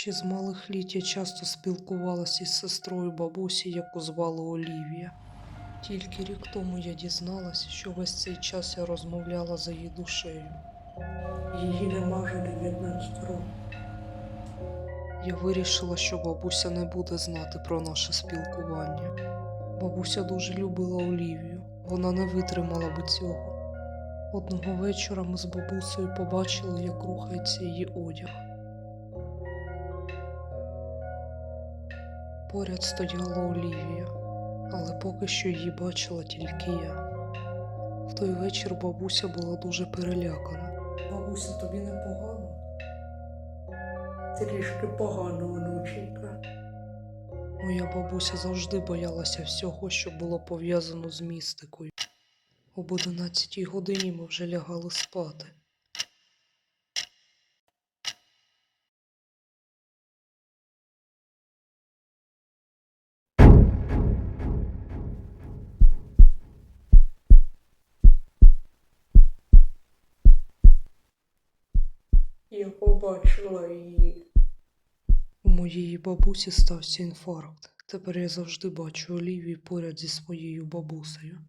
Ще з малих літ я часто спілкувалася із сестрою бабусі, яку звали Олівія. Тільки рік тому я дізналася, що весь цей час я розмовляла за її душею. Її нема вже 19 років. Я вирішила, що бабуся не буде знати про наше спілкування. Бабуся дуже любила Олівію, вона не витримала би цього. Одного вечора ми з бабусею побачили, як рухається її одяг. Поряд стояла Олівія, але поки що її бачила тільки я. В той вечір бабуся була дуже перелякана. Бабуся, тобі не погано? Трішки погано, онученька. Моя бабуся завжди боялася всього, що було пов'язано з містикою. Об 11 годині ми вже лягали спати. Я побачила її. У моєї бабусі стався інфаркт. Тепер я завжди бачу Олівію поряд зі своєю бабусею.